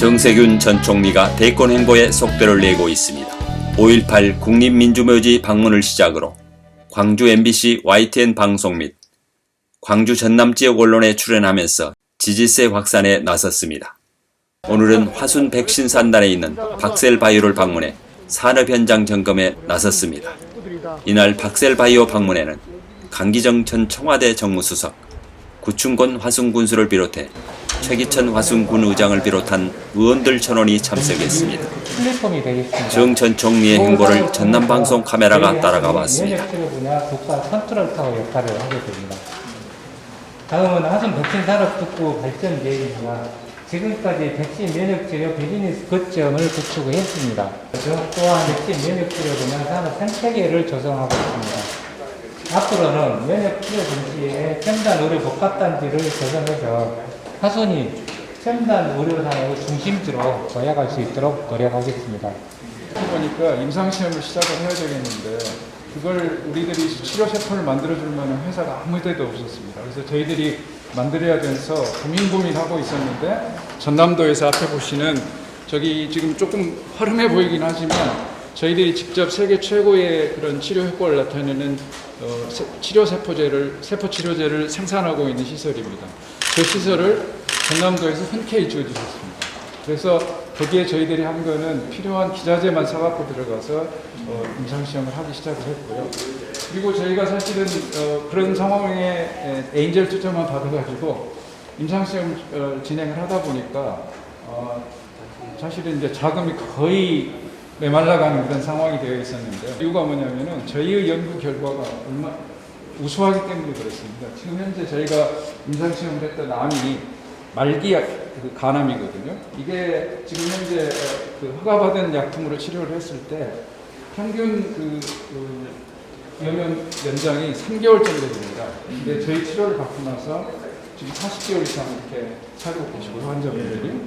정세균 전 총리가 대권 행보에 속도를 내고 있습니다. 5.18 국립민주묘지 방문을 시작으로 광주 MBC YTN 방송 및 광주 전남 지역 언론에 출연하면서 지지세 확산에 나섰습니다. 오늘은 화순 백신 산단에 있는 박셀바이오를 방문해 산업 현장 점검에 나섰습니다. 이날 박셀바이오 방문에는 강기정 전 청와대 정무수석, 구충곤 화순 군수를 비롯해 최기천 화순군 의장을 비롯한 의원들 천원이 참석했습니다. 플랫폼이 되겠습니다. 정전 총리의 행보를 전남방송 카메라가 따라가 봤습니다. 독사 컨트롤 타워 역할을 하게 됩니다. 다음은 하순 백신 산업 특구 발전 계획입니다. 지금까지 백신 면역 치료 비즈니스 거점을 구축을 했습니다. 저 또한 백신 면역 치료 분야 산업 생태계를 조성하고 있습니다. 앞으로는 면역 치료 동시에 첨단 의료 복합단지를 조성해서 하순이 첨단 의료 산업의 중심지로 도약할 수 있도록 노력하겠습니다. 보니까 임상시험을 시작을 해야 되겠는데 그걸 우리들이 치료 세포를 만들어줄 만한 회사가 아무 데도 없었습니다. 그래서 저희들이 만들어야 돼서 고민 고민하고 있었는데 전남도에서 앞에 보시는 저기 지금 조금 허름해 보이긴 하지만 저희들이 직접 세계 최고의 그런 치료 효과를 나타내는 어, 세- 치료 세포제를 세포 치료제를 생산하고 있는 시설입니다. 그 시설을 전남도에서 흔쾌히 지어주셨습니다. 그래서 거기에 저희들이 한 거는 필요한 기자재만 사갖고 들어가서 어, 임상시험을 하기 시작을 했고요. 그리고 저희가 사실은 어, 그런 상황에 에, 에인젤 투자만 받아가지고 임상시험 어, 진행을 하다 보니까 어, 사실은 이제 자금이 거의 메말라가는 그런 상황이 되어 있었는데 이유가 뭐냐면은 저희의 연구 결과가 얼마 우수하기 때문에 그렇습니다. 지금 현재 저희가 임상시험을 했던 암이 말기 약, 그 간암이거든요. 이게 지금 현재 그 허가받은 약품으로 치료를 했을 때 평균 그, 그 여명 연장이 3개월 정도 됩니다. 근데 저희 치료를 받고 나서 지금 40개월 이상 이렇게 살고 계시고 환자분들이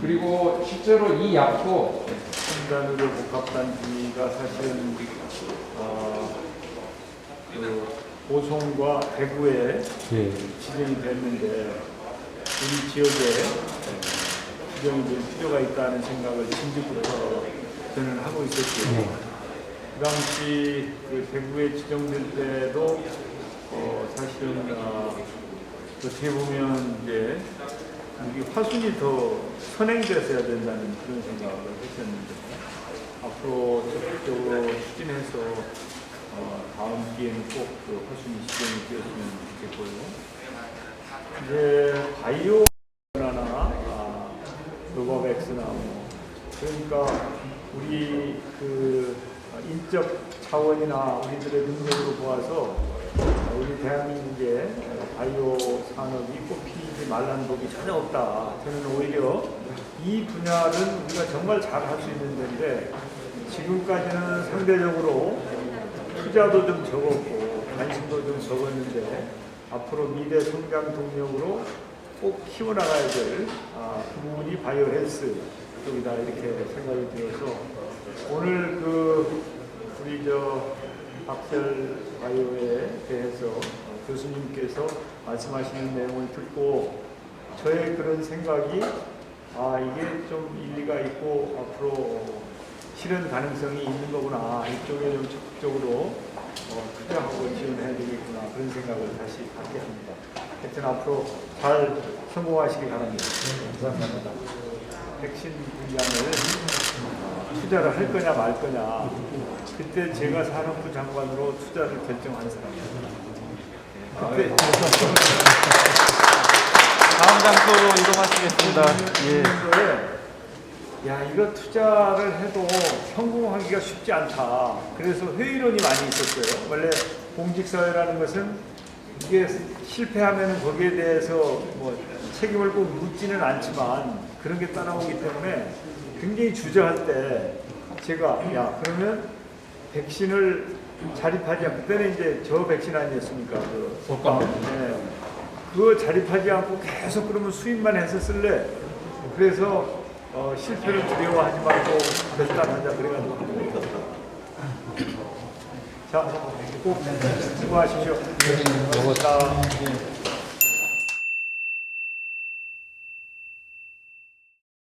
그리고 실제로 이 약도 첨단으로 복합단지가 사실은 어, 그 보송과 대구에 예. 지정이 됐는데 우리 지역에 지정이 될 필요가 있다는 생각을 진즉부터 저는 하고 있었죠. 네. 그 당시 그 대구에 지정될 때도 어떻게 보면 이제 화순이 더 선행됐어야 된다는 그런 생각을 했었는데 앞으로 적극적으로 추진해서 어, 다음 기회는 꼭그 화순이 시정이 되었으면 좋겠고요. 이제 바이오나 아, 노바백스나 뭐 그러니까 우리 그 인적 차원이나 우리들의 능력으로 보아서 대한민국의 바이오 산업이 꼽히지 말라는 법이 전혀 없다. 저는 오히려 이 분야는 우리가 정말 잘 할 수 있는 데인데 지금까지는 상대적으로 투자도 좀 적었고 관심도 좀 적었는데 앞으로 미래 성장 동력으로 꼭 키워나가야 될 아, 그 부분이 바이오 헬스 쪽이다 이렇게 생각이 들어서 오늘 그 우리 저 박셀 바이오에 대해서 어, 교수님께서 말씀하시는 내용을 듣고 저의 그런 생각이 아 이게 좀 일리가 있고 앞으로 실현 가능성이 있는 거구나 이쪽에 좀 적극적으로 어, 투자하고 지원해야 되겠구나 그런 생각을 다시 갖게 합니다. 하여튼 앞으로 잘 성공하시기 바랍니다. 감사합니다. 백신 분양을 어, 투자를 할 거냐 말 거냐 그때 제가 산업부 장관으로 투자를 결정한 사람입니다. 그때 다음 장소로 이동하시겠습니다. 예. 예. 야 이거 투자를 해도 성공하기가 쉽지 않다. 그래서 회의론이 많이 있었어요. 원래 공직사회라는 것은 이게 실패하면 거기에 대해서 뭐 책임을 꼭 묻지는 않지만 그런 게 따라오기 때문에 굉장히 주저할 때 제가 야 그러면 백신을 자립하지 않고 그때는 이제 저 백신 아니었습니까? 그 독감. 네. 그거 자립하지 않고 계속 그러면 수입만 해서 쓸래. 그래서 어, 실패를 두려워하지 말고 결단하자 그래가지고 자, 꼭 수고하십시오. 요거 자,